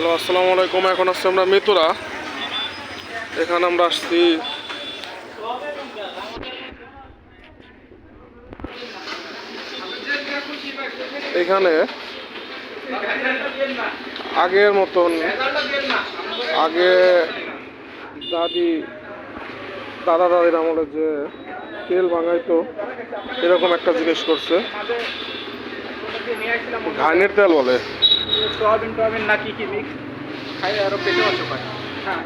Hello, আসসালামু আলাইকুম। এখন আসছি আমরা মিতুরা। এখানে আমরা আসছি এখানে আগের মতন আগে দাদি, দাদা, দাদির আমলে যে তেল ভাঙাইতো, এরকম একটা জিনিস করছে। ঘাইনের তেল বলে। সোয়াবিন টোয়াবিন না কি কি মিক্স খাই আরও পেটে পায় হ্যাঁ।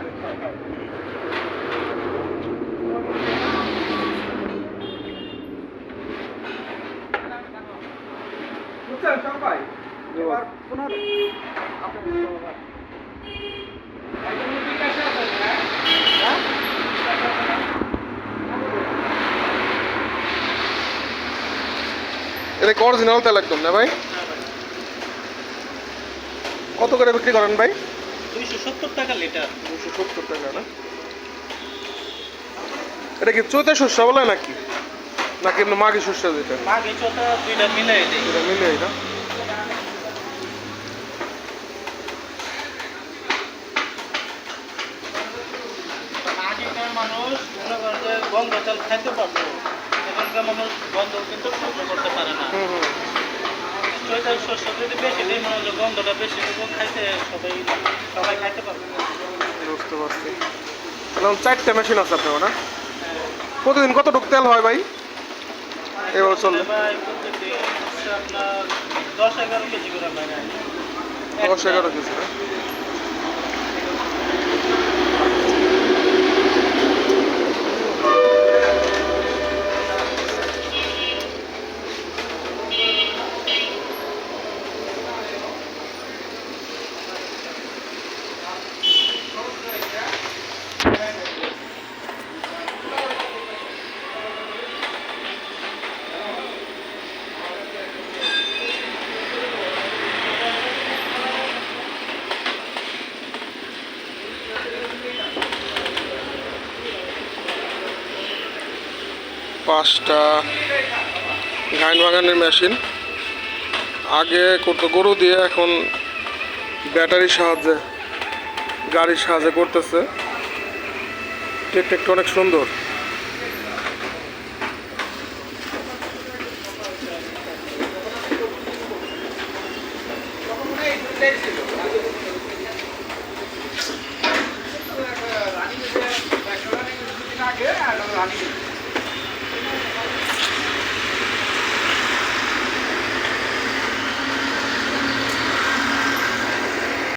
বুঝছেন সবাই এবার পুনর এটা কি অরিজিনাল তেল একদম না ভাই? কত করে বিক্রি করেন ভাই? দুইশো সত্তর টাকা লিটার। সত্তর টাকা না? এটা কি চৈতে শস্য বলে নাকি? নাকি মাঘি শস্য যেটা মাঘ দুইটা এটা মিলে না? মানুষ মনে করেন যে চাল খাইতে এখনকার মানুষ গন্ধ কিন্তু সহ্য করতে পারে না। চৈতাল শস্য যদি বেশি মনে গন্ধটা বেশি দিব খাইতে সবাই সবাই খাইতে পারবে। বুঝতে পারছি। চারটে মেশিন আছে আপনার না? প্রতিদিন কতটুকু তেল হয় ভাই? এবার চলবে দশ এগারো কেজি করে দশ এগারো কেজি পাঁচটা ঘাইন বাগানের মেশিন। আগে করতো গরু দিয়ে, এখন ব্যাটারির সাহায্যে, গাড়ির সাহায্যে করতেছে। টেকটা অনেক সুন্দর। রানিং